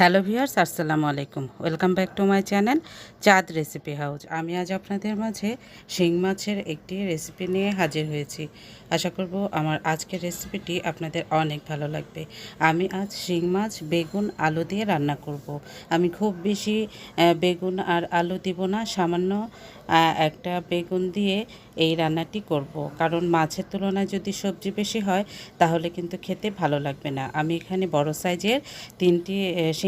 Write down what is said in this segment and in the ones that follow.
Hello viewers, আসসালামু আলাইকুম। Welcome back to my channel Chand recipe house. আমি আজ আপনাদের মাঝে শিং মাছের একটি রেসিপি নিয়ে হাজির হয়েছি। আশা করব আমার আজকের রেসিপিটি আপনাদের অনেক ভালো লাগবে। আমি আজ শিং মাছ, বেগুন, আলু দিয়ে রান্না করব। আমি খুব বেশি বেগুন আর আলু দিব না, সামান্য একটা বেগুন দিয়ে এই রান্নাটি করব। কারণ মাছের তুলনায় যদি সবজি বেশি হয়, তাহলে কিন্তু খেতে ভালো লাগবে না। আমি এখানে বড় সাইজের তিনটি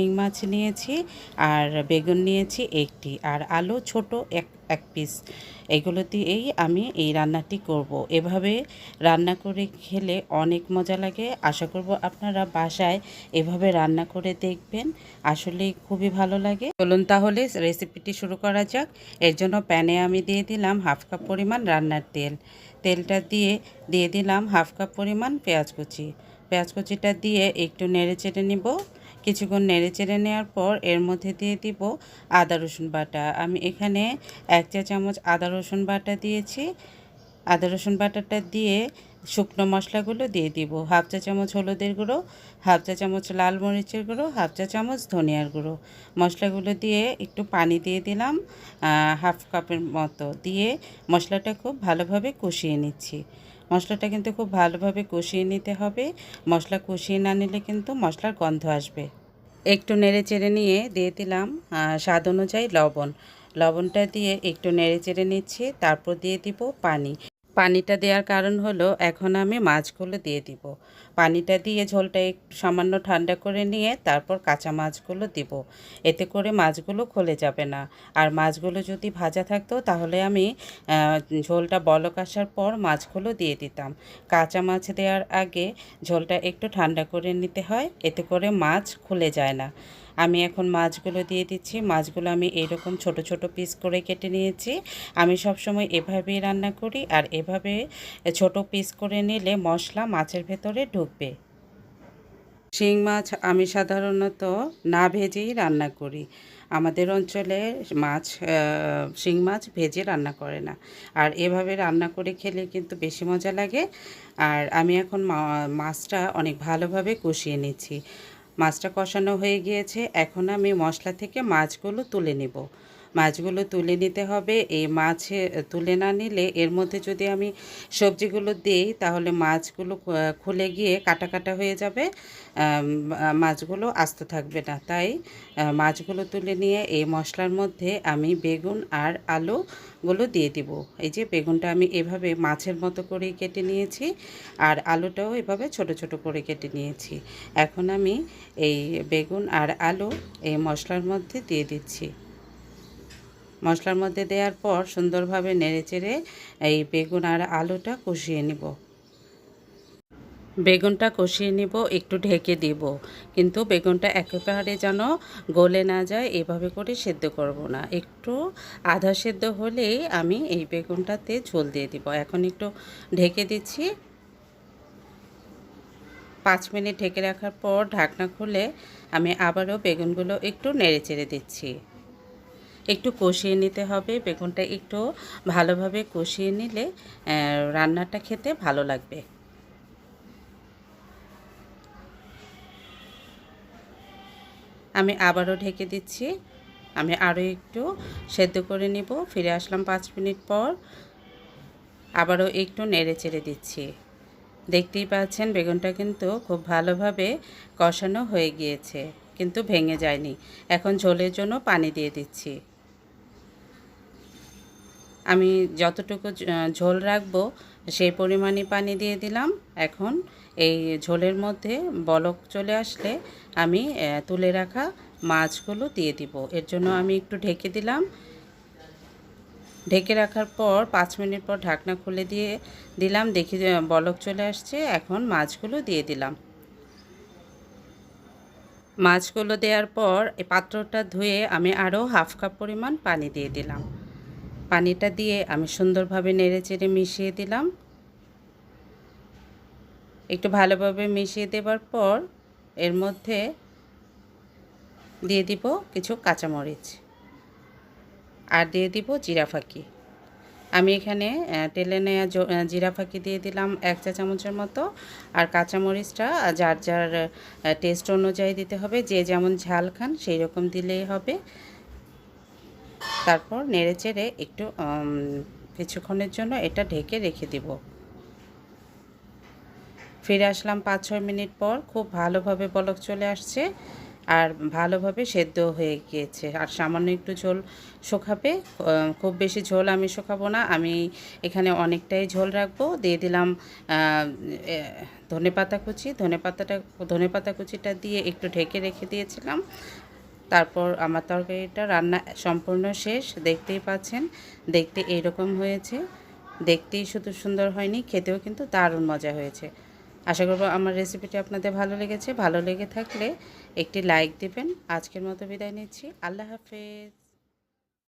শিং মাছ নিয়েছি আর বেগুন নিয়েছি একটি, আর আলু ছোট এক এক পিস এগুলো দিয়েই আমি এই রান্নাটি করব। এভাবে রান্না করে খেলে অনেক মজা লাগে। আশা করব আপনারা বাসায় এভাবে রান্না করে দেখবেন। আসলে খুবই ভালো লাগে। চলুন তাহলে রেসিপিটি শুরু করা যাক। এর জন্য প্যানে আমি দিয়ে দিলাম হাফ কাপ পরিমাণ রান্নার তেল। তেলটা দিয়ে দিয়ে দিলাম হাফ কাপ পরিমাণ পেঁয়াজ কুচি। পেঁয়াজ কুচিটা দিয়ে একটু নেড়ে চেড়ে নিব। কিছুক্ষণ নেড়ে চেড়ে নেওয়ার পর এর মধ্যে দিয়ে দিব আদা, রসুন বাটা। আমি এখানে এক চা চামচ আদা, রসুন বাটা দিয়েছি। আদা, রসুন বাটাটা দিয়ে শুকনো মশলাগুলো দিয়ে দিব। হাফ চা চামচ হলুদের গুঁড়ো, হাফ চা চামচ লাল মরিচের গুঁড়ো, হাফ চা চামচ ধনিয়ার গুঁড়ো। মশলাগুলো দিয়ে একটু পানি দিয়ে দিলাম হাফ কাপের মতো। দিয়ে মশলাটা খুব ভালোভাবে কষিয়ে নিচ্ছি। মশলাটা কিন্তু খুব ভালোভাবে কষিয়ে নিতে হবে। মশলা কষিয়ে না নিলে কিন্তু মশলার গন্ধ আসবে। একটু নেড়ে চেড়ে নিয়ে দিয়ে দিলাম স্বাদ অনুযায়ী লবণ। লবণটা দিয়ে একটু নেড়ে চেড়ে নিচ্ছি, তারপর দিয়ে দিব পানি। পানিটা দেওয়ার কারণ হলো এখন আমি মাছগুলো দিয়ে দিব। পানিটা দিয়ে ঝোলটা একটু সামান্য ঠান্ডা করে নিয়ে তারপর কাঁচা মাছগুলো দিব। এতে করে মাছগুলো খলে যাবে না। আর মাছগুলো যদি ভাজা থাকতো তাহলে আমি ঝোলটা বলক আসার পর মাছগুলো দিয়ে দিতাম। কাঁচা মাছ দেওয়ার আগে ঝোলটা একটু ঠান্ডা করে নিতে হয়। এতে করে মাছ খুলে যায় না। আমি এখন মাছগুলো দিয়ে দিচ্ছি। মাছগুলো আমি এরকম ছোট ছোট পিস করে কেটে নিয়েছি। আমি সবসময় এভাবেই রান্না করি আর এভাবে ছোট পিস করে নিলে মশলা মাছের ভেতরে ঢুকবে। শিং মাছ আমি সাধারণত না ভেজেই রান্না করি। আমাদের অঞ্চলে মাছ শিং মাছ ভেজে রান্না করে না। আর এভাবে রান্না করে খেলে কিন্তু বেশি মজা লাগে। আর আমি এখন মাছটা অনেক ভালোভাবে কষিয়ে নিচ্ছি। মাছটা কষানো হয়ে গিয়েছে। এখন আমি মশলা থেকে মাছগুলো তুলে নেব। মাছগুলো তুলে নিতে হবে। এই মাছে তুলে না নিলে এর মধ্যে যদি আমি সবজিগুলো দিই, তাহলে মাছগুলো খুলে গিয়ে কাটা কাটা হয়ে যাবে। মাছগুলো আস্ত থাকবে না। তাই মাছগুলো তুলে নিয়ে এই মশলার মধ্যে আমি বেগুন আর আলুগুলো দিয়ে দিব। এই যে বেগুনটা আমি এভাবে মাছের মতো করেই কেটে নিয়েছি আর আলুটাও এভাবে ছোট ছোট করে কেটে নিয়েছি। এখন আমি এই বেগুন আর আলু এই মশলার মধ্যে দিয়ে দিচ্ছি। মশলার মধ্যে দেওয়ার পর সুন্দরভাবে নেড়েচেড়ে এই বেগুন আর আলুটা কষিয়ে নিব। বেগুনটা কষিয়ে নিব, একটু ঢেকে দিব। কিন্তু বেগুনটা একেবারে যেন গলে না যায়, এভাবে করে সেদ্ধ করব না। একটু আধা সেদ্ধ হলেই আমি এই বেগুনটাতে ঝোল দিয়ে দিব। এখন একটু ঢেকে দিচ্ছি। পাঁচ মিনিট ঢেকে রাখার পর ঢাকনা খুলে আমি আবারও বেগুনগুলো একটু নেড়ে চেড়ে দিচ্ছি। একটু কষিয়ে নিতে হবে, বেগুনটা একটু ভালোভাবে কষিয়ে নিলে রান্নাটা খেতে ভালো লাগবে। আমি আবারও ঢেকে দিচ্ছি। আমি আরও একটু সেদ্ধ করে নিব। ফিরে আসলাম পাঁচ মিনিট পর। আবারও একটু নেড়ে চেড়ে দিচ্ছি। দেখতেই পাচ্ছেন, বেগুনটা কিন্তু খুব ভালোভাবে কষানো হয়ে গিয়েছে, কিন্তু ভেঙে যায়নি। এখন ঝোলের জন্য পানি দিয়ে দিচ্ছি। আমি যতটুকু ঝোল রাখব, সেই পরিমাণই পানি দিয়ে দিলাম। এখন এই ঝোলের মধ্যে বলক চলে আসলে আমি তুলে রাখা মাছগুলো দিয়ে দিব। এর জন্য আমি একটু ঢেকে দিলাম। ঢেকে রাখার পর পাঁচ মিনিট পর ঢাকনা খুলে দিয়ে দিলাম। দেখি বলক চলে আসছে। এখন মাছগুলো দিয়ে দিলাম। মাছগুলো দেওয়ার পর পাত্রটা ধুয়ে আমি আরও হাফ কাপ পরিমাণ পানি দিয়ে দিলাম। পানিটা দিয়ে আমি সুন্দরভাবে নেড়ে চেড়ে মিশিয়ে দিলাম। একটু ভালোভাবে মিশিয়ে দেবার পর এর মধ্যে দিয়ে দিব কিছু কাঁচামরিচ আর দিয়ে দিব জিরা ফাঁকি। আমি এখানে নেওয়া জ- জিরা ফাঁকি দিয়ে দিলাম এক চা চামচের মতো। আর কাঁচামরিচটা যার যার টেস্ট অনুযায়ী দিতে হবে। যে যেমন ঝাল খান সেই রকম দিলেই হবে। তারপর নেড়ে চেড়ে একটু কিছুক্ষণের জন্য এটা ঢেকে রেখে দিব। ফিরে আসলাম পাঁচ ছয় মিনিট পর, খুব ভালোভাবে বলক চলে আসছে আর ভালোভাবে সেদ্ধ হয়ে গিয়েছে। আর সামান্য একটু ঝোল শুকাবে খুব বেশি ঝোল আমি শুকাবো না, আমি এখানে অনেকটাই ঝোল রাখব। দিয়ে দিলাম ধনে পাতা কুচি। ধনে পাতাটা ধনে পাতা কুচিটা দিয়ে একটু ঢেকে রেখে দিয়েছিলাম। তারপর আমার তরকারিটা রান্না সম্পূর্ণ শেষ, দেখতেই পাচ্ছেন, দেখতে এইরকম হয়েছে। দেখতেই শুধু সুন্দর হয়নি, খেতেও কিন্তু দারুণ মজা হয়েছে। আশা করব আমার রেসিপিটি আপনাদের ভালো লেগেছে। ভালো লেগে থাকলে একটি লাইক দিবেন। আজকের মতো বিদায় নিচ্ছি। আল্লাহ হাফেজ।